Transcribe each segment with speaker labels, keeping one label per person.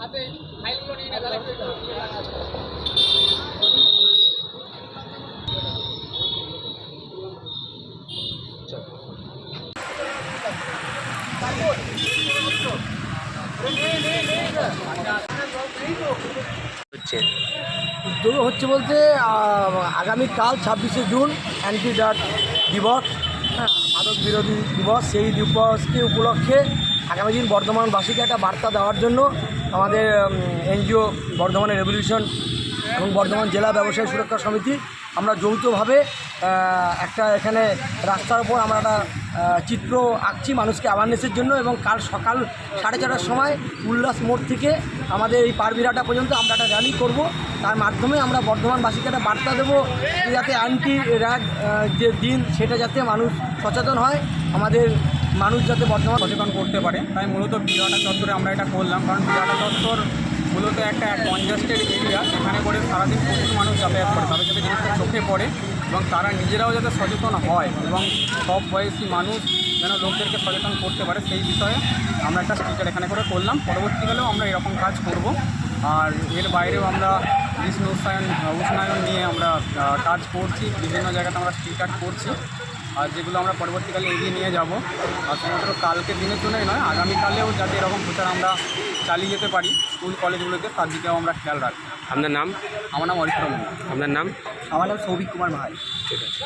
Speaker 1: হাতে
Speaker 2: হচ্ছে
Speaker 3: উদ্যোগ হচ্ছে বলতে আগামীকাল ছাব্বিশে জুন অ্যান্টি ড্রাগ দিবস। হ্যাঁ বিরোধী দিবস, সেই দিবসকে উপলক্ষে আগামী দিন বর্ধমানবাসীকে একটা বার্তা দেওয়ার জন্য আমাদের এনজিও বর্ধমানের রেভলিউশন এবং বর্ধমান জেলা ব্যবসায়ী সুরক্ষা সমিতি আমরা যৌথভাবে একটা এখানে রাস্তার উপর আমরা একটা চিত্র আঁকছি মানুষকে অ্যাওয়ারনেসের জন্য এবং কাল সকাল সাড়ে ছটার সময় উল্লাস মোড় থেকে আমাদের এই পারবিরাটা পর্যন্ত আমরা একটা র্যালি করব। তার মাধ্যমে আমরা বর্ধমানবাসীকে একটা বার্তা দেবো যাতে অ্যান্টি র্যাগ যে দিন সেটা যাতে মানুষ সচেতন হয়, আমাদের মানুষ যাতে বর্ধমান
Speaker 4: সচেতন করতে পারে। তাই মূলত বিরাটা চত্বরে আমরা এটা করলাম, কারণ বিরাটা চত্বর মূলত একটা কনজাস্টেড এরিয়া সেখানে করে সারাদিন প্রচুর মানুষ যাতায়াত করে, তাদের যাতে জিনিসটা চোখে পড়ে। এবং তারা নিজেরাও যাতে সচেতন হয় এবং সব বয়সী মানুষ যেন লোকদেরকে সচেতন করতে পারে, সেই বিষয়ে আমরা একটা স্টিকার এখানে করে করলাম। পরবর্তীকালেও আমরা এরকম কাজ করব। আর এর বাইরেও আমরা বিষ্ণু উষ্ণায়ন উষ্ণায়ন নিয়ে আমরা কাজ করছি। বিভিন্ন জায়গাতে আমরা স্টিকার করছি। আর যেগুলো আমরা পরবর্তীকালে এগিয়ে নিয়ে যাব, আর শুধুমাত্র কালকে দিনের জন্যই নয়, আগামীকালেও যাতে এরকম প্রচার আমরা চালিয়ে যেতে পারি, স্কুল, কলেজগুলোতে, তার দিকেও আমরা খেয়াল রাখি
Speaker 2: আপনার নাম?
Speaker 4: আমার নাম অরিত্র মন্ডল
Speaker 2: আপনার নাম?
Speaker 3: আমার নাম সৌভিক কুমার ভাই
Speaker 2: ঠিক আছে।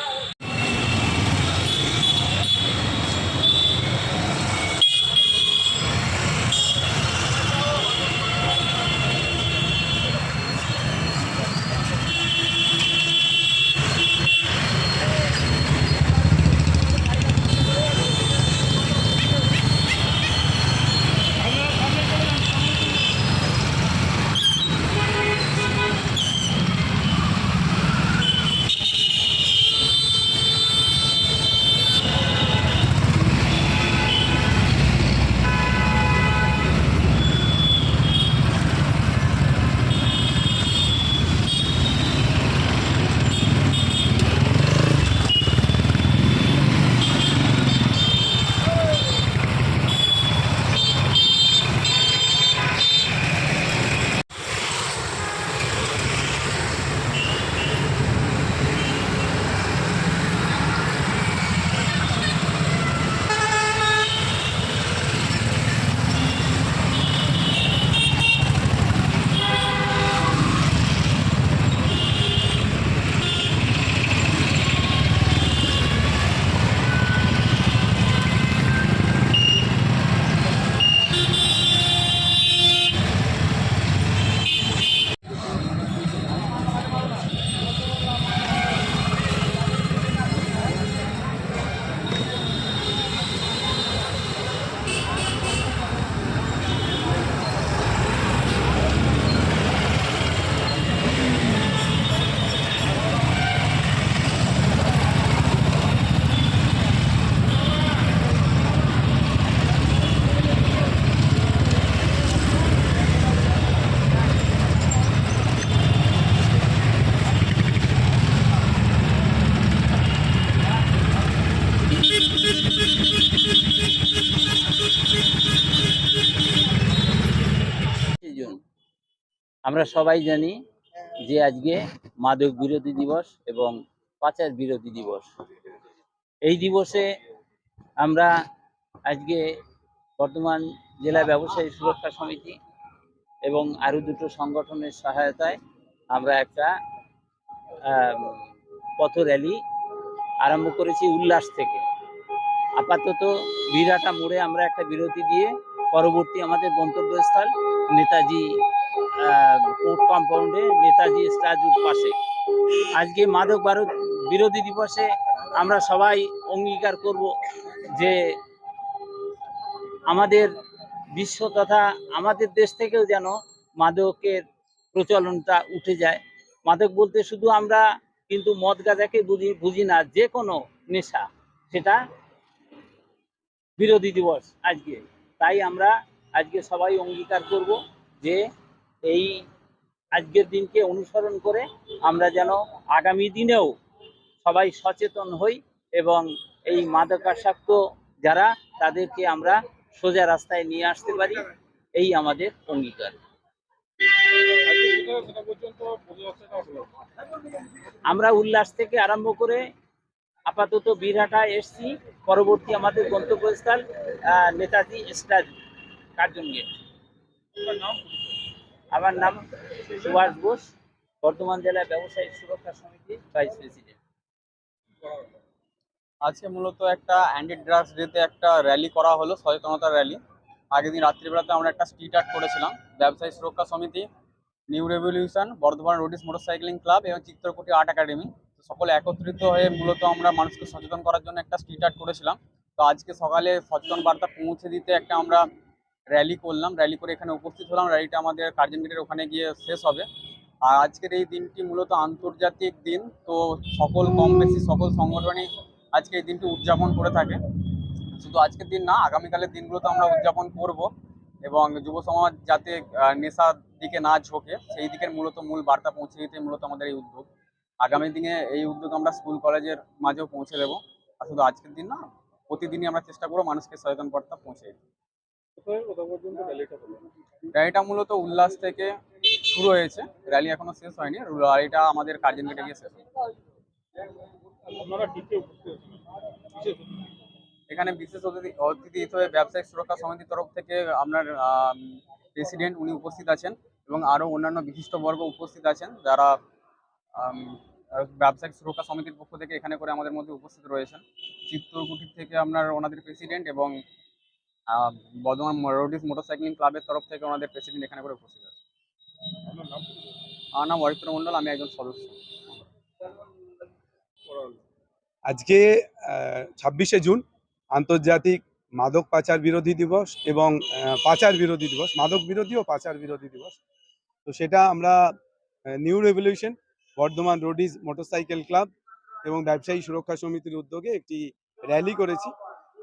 Speaker 5: আমরা সবাই জানি যে আজকে মাদক বিরোধী দিবস এবং পাচার বিরোধী দিবস। এই দিবসে আমরা আজকে বর্তমান জেলা ব্যবসায়ী সুরক্ষা সমিতি এবং আরও দুটো সংগঠনের সহায়তায় আমরা একটা পথ র্যালি আরম্ভ করেছি উল্লাস থেকে। আপাতত বিরাটা মোড়ে আমরা একটা বিরতি দিয়ে পরবর্তী আমাদের গন্তব্যস্থল নেতাজি কোর্ট কম্পাউন্ডে নেতাজি স্ট্যাচুর পাশে। আজকে মাদক ভারত বিরোধী দিবসে আমরা সবাই অঙ্গীকার করব যে আমাদের বিশ্ব তথা আমাদের দেশ থেকেও যেন মাদকের প্রচলনটা উঠে যায়। মাদক বলতে শুধু আমরা কিন্তু মদ গাঁজাকে বুঝি বুঝি না, যে কোনো নেশা, সেটা বিরোধী দিবস আজকে। তাই আমরা আজকে সবাই অঙ্গীকার করব যে এই আজকের দিনকে অনুসরণ করে আমরা যেন আগামী দিনেও সবাই সচেতন হই এবং এই মাদকাসক্ত যারা, তাদেরকে আমরা সোজা রাস্তায় নিয়ে আসতে পারি। এই আমাদের অঙ্গীকার। আমরা উল্লাস থেকে আরম্ভ করে আপাতত বীরহাটা এসছি। পরবর্তী আমাদের গন্তব্যস্থল নেতাজি স্টার কার্জন গেট। আমার নাম সুভাষ ঘোষ বর্ধমান জেলা ব্যবসায়িক সুরক্ষা সমিতির ভাইস প্রেসিডেন্ট।
Speaker 4: আজকে মূলত একটা অ্যান্টি ড্রাগস ডেতে একটা র্যালি করা হলো সচেতনতা র্যালি। আগের দিন রাত্রিবেলাতে আমরা একটা স্ট্রিট আর্ট করেছিলাম, ব্যবসায়ী সুরক্ষা সমিতি, new revolution, Bardhaman roadies motorcycling club এবং চিত্রকুটি আর্ট একাডেমি। সকলে একত্রিত হয়ে মূলত আমরা মানুষকে সচেতন করার জন্য একটা স্ট্রিট আর্ট করেছিলাম। তো আজকে সকালে সচেতন বার্তা পৌঁছে দিতে একটা আমরা র্যালি করলাম র্যালি করে এখানে উপস্থিত হলাম। র্যালিটা আমাদের কার্জন গেটের ওখানে গিয়ে শেষ হবে। আর আজকের এই দিনটি মূলত আন্তর্জাতিক দিন, তো সকল কম বেশি সকল সংগঠনই আজকে এই দিনটি উদযাপন করে থাকে। শুধু আজকের দিন না, আগামীকালের দিনগুলোতে আমরা উদযাপন করব এবং যুব সমাজ যাতে নেশার দিকে না ঝোঁকে, সেই দিকের মূলত মূল বার্তা পৌঁছে দিতে মূলত আমাদের এই উদ্যোগ। আগামী দিনে এই উদ্যোগ আমরা স্কুল কলেজের মাঝেও পৌঁছে দেবো। আর শুধু আজকের দিন না, প্রতিদিনই আমরা চেষ্টা করব মানুষকে সচেতন বার্তা পৌঁছে দিতে। র্যালিটা মূলত উল্লাস থেকে শুরু হয়েছে। র্যালি এখনও শেষ হয়নি। র্যালিটা আমাদের কার্জন গেটে গিয়ে শেষ এখানে বিশেষ অতিথি অতিথি হিসেবে ব্যবসায়িক সুরক্ষা সমিতির তরফ থেকে আপনার প্রেসিডেন্ট উনি উপস্থিত আছেন এবং আরও অন্যান্য বিশিষ্ট বর্গ উপস্থিত আছেন যারা ব্যবসায়িক সুরক্ষা সমিতির পক্ষ থেকে এখানে করে আমাদের মধ্যে উপস্থিত রয়েছেন। চিত্রকুটির থেকে আপনার ওনাদের প্রেসিডেন্ট এবং বর্ধমান রোডিস মোটরসাইক্লিং ক্লাবের তরফ থেকে ওনাদের প্রেসিডেন্ট এখানে করে উপস্থিত আছে আমার নাম অরিত্র মণ্ডল আমি একজন সদস্য।
Speaker 2: আজকে ছাব্বিশে জুন আন্তর্জাতিক মাদক পাচার বিরোধী দিবস এবং পাচার বিরোধী দিবস মাদক বিরোধী ও পাচার বিরোধী দিবস। তো সেটা আমরা new revolution Bardhaman roadies motorcycle club এবং ব্যবসায়ী সুরক্ষা সমিতির উদ্যোগে একটি র্যালি করেছি।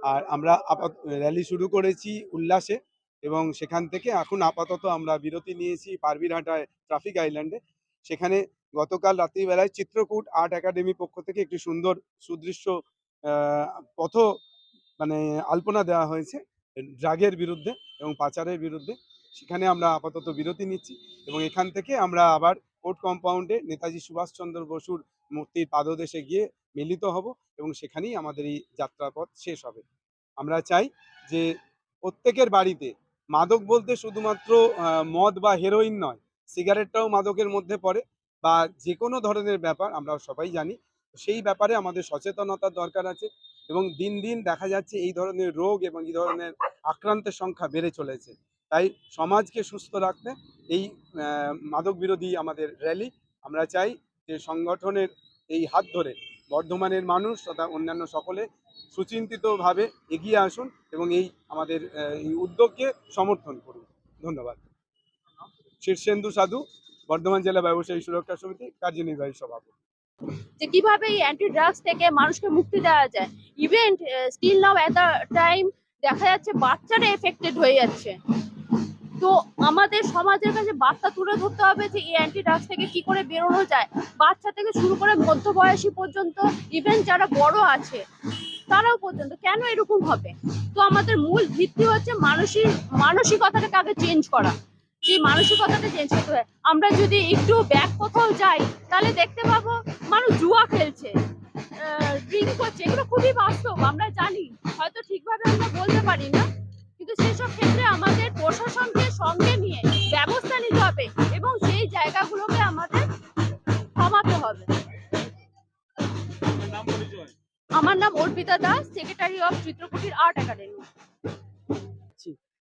Speaker 2: আর আমরা আপাত র্যালি শুরু করেছি উল্লাসে এবং সেখান থেকে এখন আপাতত আমরা বিরতি নিয়েছি পারবিরহাটায় ট্রাফিক আইল্যান্ডে সেখানে গতকাল রাত্রিবেলায় চিত্রকূট আর্ট একাডেমি পক্ষ থেকে একটি সুন্দর সুদৃশ্য পথ মানে আলপনা দেওয়া হয়েছে ড্রাগের বিরুদ্ধে এবং পাচারের বিরুদ্ধে। সেখানে আমরা আপাতত বিরতি নিচ্ছি এবং এখান থেকে আমরা আবার কোর্ট কম্পাউন্ডে নেতাজি সুভাষচন্দ্র বসুর মূর্তির পাদদেশে গিয়ে মিলিত হব। এবং সেখানেই আমাদের এই যাত্রাপথ শেষ হবে। আমরা চাই যে প্রত্যেকের বাড়িতে মাদক বলতে শুধুমাত্র মদ বা হেরোইন নয় সিগারেটটাও মাদকের মধ্যে পড়ে বা যে কোনো ধরনের ব্যাপার আমরা সবাই জানি। সেই ব্যাপারে আমাদের সচেতনতার দরকার আছে এবং দিন দিন দেখা যাচ্ছে এই ধরনের রোগ এবং এই ধরনের আক্রান্তের সংখ্যা বেড়ে চলেছে। তাই সমাজকে সুস্থ রাখতে এই মাদক বিরোধী আমাদের র্যালি আমরা চাই যে সংগঠনের এই হাত ধরে বর্ধমানের মানুষ তথা অন্যান্য সকলে সুচিন্তিতভাবে এগিয়ে আসুন এবং এই আমাদের এই উদ্যোগকে সমর্থন করুন। ধন্যবাদ। শীর্ষেন্দু সাধু, বর্ধমান জেলা ব্যবসায়ী সুরক্ষা সমিতি কার্যনির্বাহী সভাপতি।
Speaker 6: যে কীভাবে এই অ্যান্টি ড্রাগস থেকে মানুষকে মুক্তি দেওয়া যায় event still now the time দেখা যাচ্ছে বাচ্চারা এফেক্টেড হয়ে যাচ্ছে। তো আমাদের সমাজের কাছে বার্তা তুলে ধরতে হবে যে এই অ্যান্টি ড্রাগস থেকে কি করে বেরোনো যায়। বাচ্চা থেকে শুরু করে মধ্যবয়সী পর্যন্ত ইভেন যারা বড় আছে, তারাও পর্যন্ত কেন এরকম হবে? তো আমাদের মূল ভিত্তি হচ্ছে মানসিক মানসিকতাটাকে আগে চেঞ্জ করা। যে মানসিকতাটা চেঞ্জ করতে হয়। আমরা যদি একটু ব্যাক কোথাও যাই, তাহলে দেখতে পাবো মানুষ জুয়া খেলছে ড্রিঙ্ক করছে। এগুলো খুবই বাস্তব, আমরা জানি। হয়তো ঠিকভাবে আমরা বলতে পারি না। কিন্তু সেসব ক্ষেত্রে আমাদের প্রশাসনকে সঙ্গে নিয়ে ব্যবস্থা নিতে হবে এবং সেই জায়গাগুলোকে আমাদের থামাতে হবে। আমার নাম অর্পিতা দাস সেক্রেটারি অফ চিত্রকুটির আর্ট একাডেমি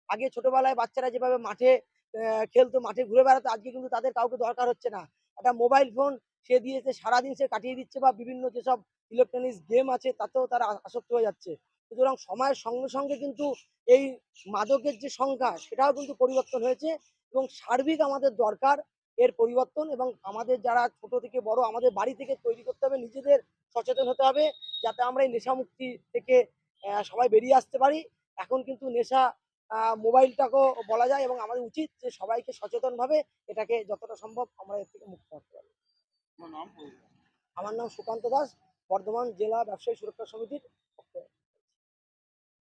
Speaker 3: আগে ছোটবেলায় বাচ্চারা যেভাবে মাঠে আহ, খেলতো মাঠে ঘুরে বেড়াতো আজকে কিন্তু তাদের কাউকে দরকার হচ্ছে না। একটা মোবাইল ফোন সে দিয়েছে সারাদিন সে কাটিয়ে দিচ্ছে বা বিভিন্ন যেসব ইলেকট্রনিক্স গেম আছে তাতেও তারা আসক্ত হয়ে যাচ্ছে। সুতরাং সময়ের সঙ্গে সঙ্গে কিন্তু এই মাদকের যে সংখ্যা সেটাও কিন্তু পরিবর্তন হয়েছে এবং সার্বিক আমাদের দরকার এর পরিবর্তন এবং আমাদের যারা ছোট থেকে বড় আমাদের বাড়ি থেকে তৈরি করতে হবে নিজেদের সচেতন হতে হবে যাতে আমরা এই নেশামুক্তি থেকে সবাই বেরিয়ে আসতে পারি। এখন কিন্তু নেশা মোবাইলটাকেও বলা যায় এবং আমাদের উচিত যে সবাইকে সচেতনভাবে এটাকে যতটা সম্ভব আমরা এর থেকে মুক্ত হতে পারি। আমার নাম সুকান্ত দাস বর্ধমান জেলা ব্যবসায়ী সুরক্ষা সমিতির